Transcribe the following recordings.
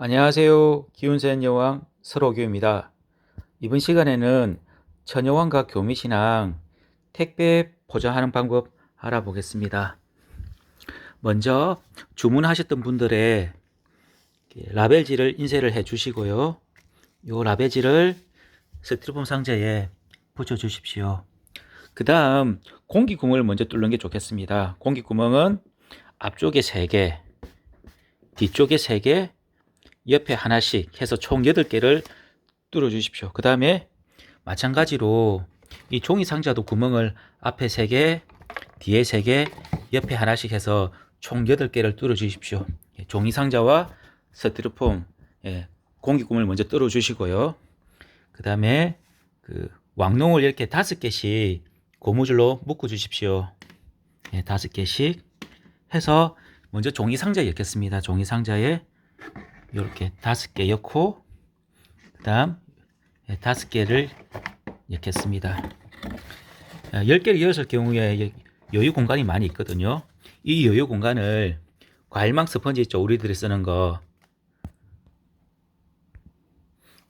안녕하세요. 기운센 여왕 설호교입니다. 이번 시간에는 처녀왕과 교미신앙 택배 포장하는 방법 알아보겠습니다. 먼저 주문하셨던 분들의 라벨지를 인쇄를 해 주시고요. 요 라벨지를 스티로폼 상자에 붙여 주십시오. 그 다음 공기구멍을 먼저 뚫는 게 좋겠습니다. 공기구멍은 앞쪽에 3개, 뒤쪽에 3개, 옆에 하나씩 해서 총 8개를 뚫어 주십시오. 그 다음에 마찬가지로 이 종이 상자도 구멍을 앞에 3개, 뒤에 3개, 옆에 하나씩 해서 총 8개를 뚫어 주십시오. 예, 종이 상자와 스티로폼 예, 공기구멍을 먼저 뚫어 주시고요. 그 다음에 그 왕농을 이렇게 다섯 개씩 고무줄로 묶어 주십시오. 예, 다섯 개씩 해서 먼저 종이 상자에 엮겠습니다. 종이 상자에 이렇게 다섯 개 엮고 그 다음 예, 다섯 개를 엮겠습니다. 아, 열 개를 엮을 경우에 여유 공간이 많이 있거든요. 이 여유 공간을 과일망 스펀지 있죠. 우리들이 쓰는 거.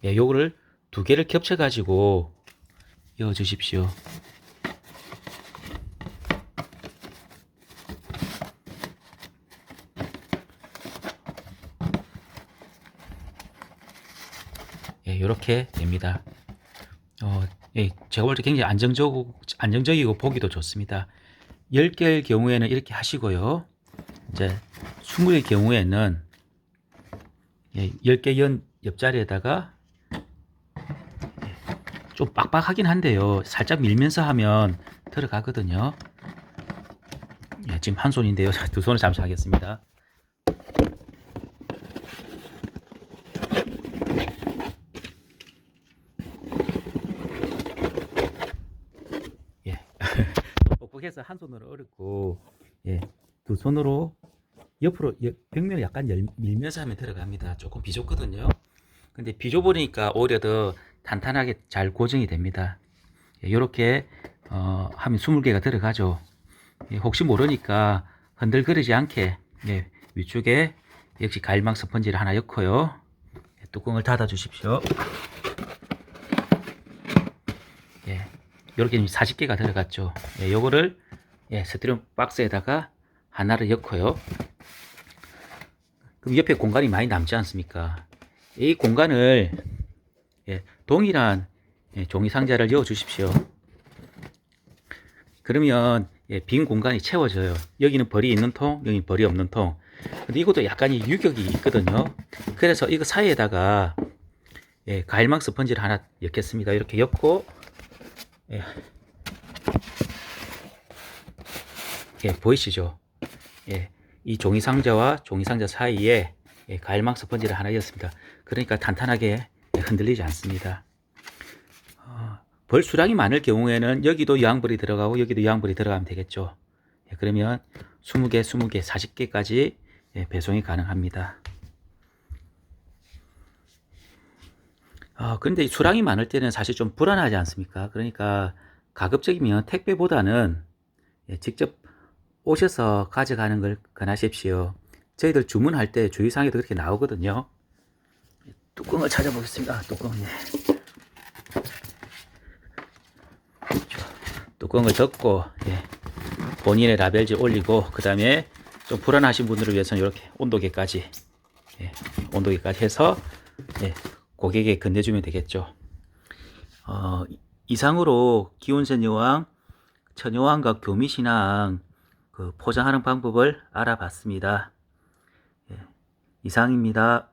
예, 요거를 두 개를 겹쳐 가지고 이어 주십시오. 예, 이렇게 됩니다. 어, 예, 제가 볼 때 굉장히 안정적이고, 안정적이고 보기도 좋습니다. 10개의 경우에는 이렇게 하시고요. 이제 20의 경우에는 예, 10개 연 옆자리에다가 예, 좀 빡빡하긴 한데요. 살짝 밀면서 하면 들어가거든요. 예, 지금 한 손인데요. 두 손을 잠시 하겠습니다. 예. 뻑뻑해서 한 손으로 어렵고, 예. 두 손으로 옆으로, 옆- 벽면을 약간 열- 밀면서 하면 들어갑니다. 조금 비좁거든요. 근데 비좁으니까 오히려 더 탄탄하게 잘 고정이 됩니다. 예, 이렇게, 어, 하면 20개가 들어가죠. 예, 혹시 모르니까 흔들거리지 않게, 예, 위쪽에 역시 가일망 스펀지를 하나 엮어요. 예, 뚜껑을 닫아 주십시오. 예, 이렇게 40개가 들어갔죠. 예, 요거를 예, 스티로폼 박스에다가 하나를 엮어요. 그럼 옆에 공간이 많이 남지 않습니까? 이 공간을 예, 동일한 예, 종이 상자를 넣어 주십시오. 그러면 예, 빈 공간이 채워져요. 여기는 벌이 있는 통, 여기 벌이 없는 통. 근데 이것도 약간의 유격이 있거든요. 그래서 이거 사이에다가 예, 가일막 스펀지를 하나 엮겠습니다. 이렇게 엮고 예. 예, 보이시죠? 예, 이 종이 상자와 종이 상자 사이에 예, 가일막 스펀지를 하나 였습니다. 그러니까 탄탄하게 예, 흔들리지 않습니다. 어, 벌 수량이 많을 경우에는 여기도 유황벌이 들어가고 여기도 유황벌이 들어가면 되겠죠. 예, 그러면 20개, 20개, 40개까지 예, 배송이 가능합니다. 아, 근데 이 수량이 많을 때는 사실 좀 불안하지 않습니까? 그러니까 가급적이면 택배보다는 예, 직접 오셔서 가져가는 걸 권하십시오. 저희들 주문할 때 주의사항에도 그렇게 나오거든요. 뚜껑을 찾아보겠습니다. 뚜껑. 예. 뚜껑을 덮고 예. 본인의 라벨지 올리고 그 다음에 좀 불안하신 분들을 위해서는 이렇게 온도계까지 예. 온도계까지 해서 예. 고객에게 건네주면 되겠죠. 어, 이상으로 여왕, 처녀왕과 교미신앙 그 포장하는 방법을 알아봤습니다. 예, 이상입니다.